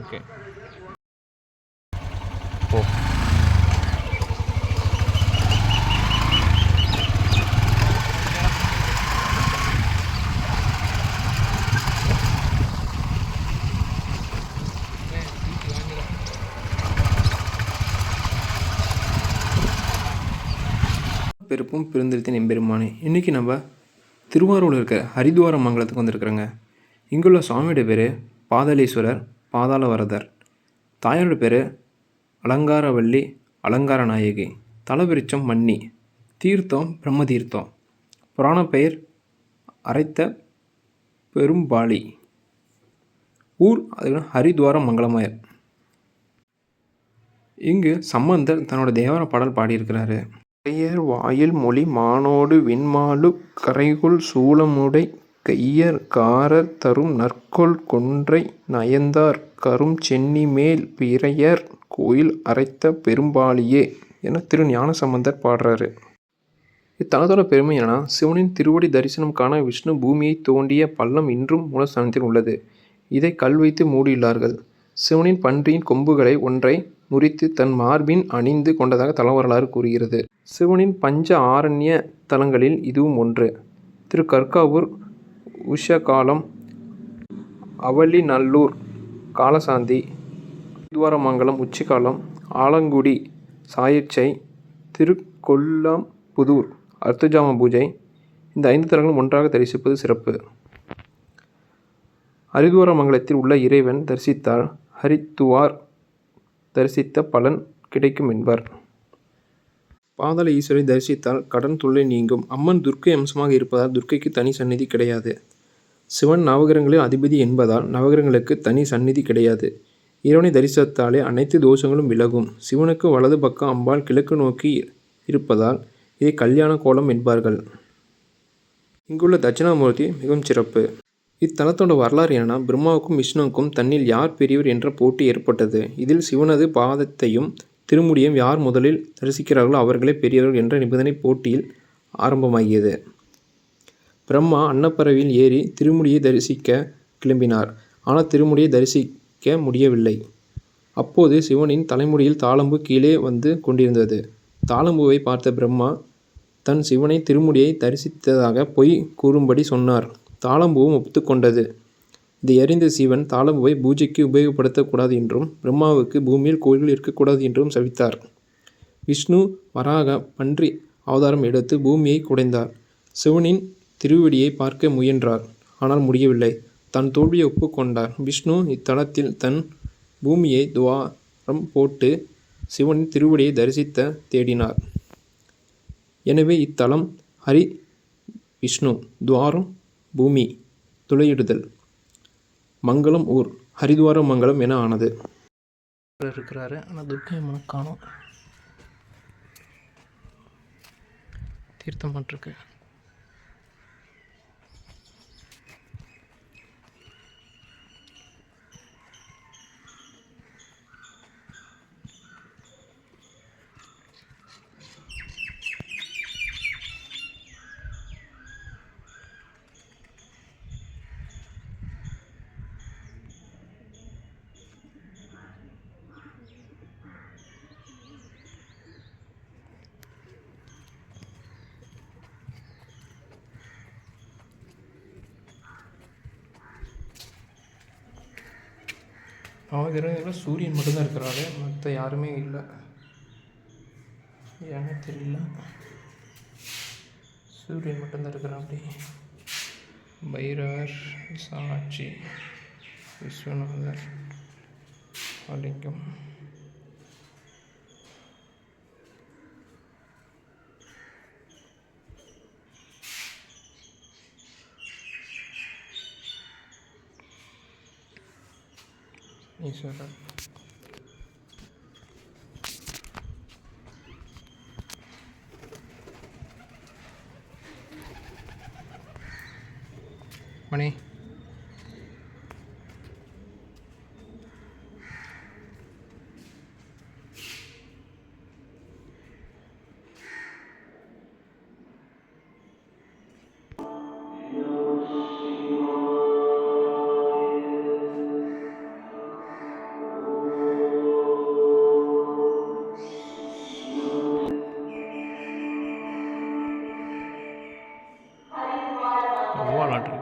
Okay. ஓ பெருப்பும் பெருந்திருத்தின் எம்பெருமானே இன்றைக்கி நம்ம திருவாரூரில் இருக்க ஹரித்வார மங்கலத்துக்கு வந்திருக்கிறோங்க. இங்குள்ள சுவாமியோட பேர் பாதாளீஸ்வரர் பாதாளவரதர் தாயாரோட பேர் அலங்காரவல்லி அலங்கார நாயகி. தலவிருச்சம் மன்னி. தீர்த்தம் பிரம்ம தீர்த்தம் புராண பெயர் அரைத்த பெரும்பாளி. ஊர் அது ஹரித்வாரம் மங்களமாயர் இங்கு சம்பந்தர் தன்னோட தேவர பாடல் பாடியிருக்கிறாரு. பெயர் வாயில் மொழி மானோடு விண்மாலு கரைகுள் சூளமுடை கையர் காரர் தரும் நற்கொள் கொன்றை நயந்தார் கரும் சென்னி மேல் பிறையர் கோயில் அரைத்த பெரும்பாலியே என திரு ஞானசம்பந்தர் பாடுறாரு. இத்தலத்தோட பெருமை என்னன்னா சிவனின் திருவடி தரிசனம் காண விஷ்ணு பூமியை தோண்டிய பள்ளம் இன்றும் மூலஸ்தானத்தில் உள்ளது. இதை கல் வைத்து மூடியுள்ளார்கள். சிவனின் பன்றியின் கொம்புகளை ஒன்றை முறித்து தன் மார்பின் அணிந்து கொண்டதாக தல வரலாறு கூறுகிறது. சிவனின் பஞ்ச ஆரண்ய தலங்களில் இதுவும் ஒன்று. திரு கற்காவூர் உஷகாலம் அவளிநல்லூர் காலசாந்தி துவாரமங்கலம் உச்சிக்காலம் ஆலங்குடி சாயச்சை திருக்கொல்லாம்புதூர் அர்த்தஜாம பூஜை இந்த ஐந்து தலங்களும் ஒன்றாக தரிசிப்பது சிறப்பு. ஹரித்வாரமங்கலத்தில் உள்ள இறைவன் தரிசித்தால் ஹரித்துவார் தரிசித்த பலன் கிடைக்கும் என்பர். பாதாள ஈஸ்வரை தரிசித்தால் கடன் தொல்லை நீங்கும். அம்மன் துர்க்கை அம்சமாக இருப்பதால் துர்க்கைக்கு தனி சந்நிதி கிடையாது. சிவன் நவகிரகங்களின் அதிபதி என்பதால் நவகிரகங்களுக்கு தனி சந்நிதி கிடையாது. இறைவனை தரிசனத்தாலே அனைத்து தோஷங்களும் விலகும். சிவனுக்கு வலது பக்கம் அம்பாள் கிழக்கு நோக்கி இருப்பதால் இதை கல்யாண கோலம் என்பார்கள். இங்குள்ள தட்சிணாமூர்த்தி மிகவும் சிறப்பு. இத்தலத்தோட வரலாறு என்னன்னா பிரம்மாவுக்கும் விஷ்ணுவுக்கும் தன்னில் யார் பெரியவர் என்ற போட்டி ஏற்பட்டது. இதில் சிவனது பாதத்தையும் திருமுடியும் யார் முதலில் தரிசிக்கிறார்களோ அவர்களே பெரியவர்கள் என்ற நிபந்தனை போட்டியில் ஆரம்பமாகியது. பிரம்மா அன்னப்பறவையில் ஏறி திருமுடியை தரிசிக்க கிளம்பினார். ஆனால் திருமுடியை தரிசிக்க முடியவில்லை. அப்போது சிவனின் தலைமுடியில் தாளம்பு கீழே வந்து கொண்டிருந்தது. தாளம்புவை பார்த்த பிரம்மா தன் சிவனை திருமுடியை தரிசித்ததாக பொய் கூறும்படி சொன்னார். தாளம்பூவும் ஒப்புக்கொண்டது இதை அறிந்த சிவன் தாளம்பூவை பூஜைக்கு உபயோகப்படுத்தக்கூடாது என்றும் பிரம்மாவுக்கு பூமியில் கோயில்கள் இருக்கக்கூடாது என்றும் சவித்தார். விஷ்ணு வராக பன்றி அவதாரம் எடுத்து பூமியை குடைந்தார் சிவனின் திருவடியை பார்க்க முயன்றார் ஆனால் முடியவில்லை. தன் தோல்வியை ஒப்புக்கொண்டார் விஷ்ணு இத்தலத்தில் தன் பூமியை துவாரம் போட்டு சிவனின் திருவடியை தரிசித்த தேடினார். எனவே இத்தலம் ஹரி விஷ்ணு துவாரம் பூமி துளையிடுதல். மங்களம் ஊர். ஹரித்வார மங்கலம் என ஆனது. இருக்கிறாரு. ஆனால் துர்க்கை காணும் காணோம். தீர்த்தம் பண்ணிருக்கு நவகிரகங்களில் சூரியன் மட்டும்தான் இருக்கிறாரு. மற்ற யாருமே இல்லை. ஏன்னு தெரியல. சூரியன் மட்டும்தான் இருக்கிறான் அப்படி. பைரவர் சாட்சி விஸ்வநாதர் அப்படிங்கும் ಈಶ್ವರ ಮಣಿ போவாளாட்டு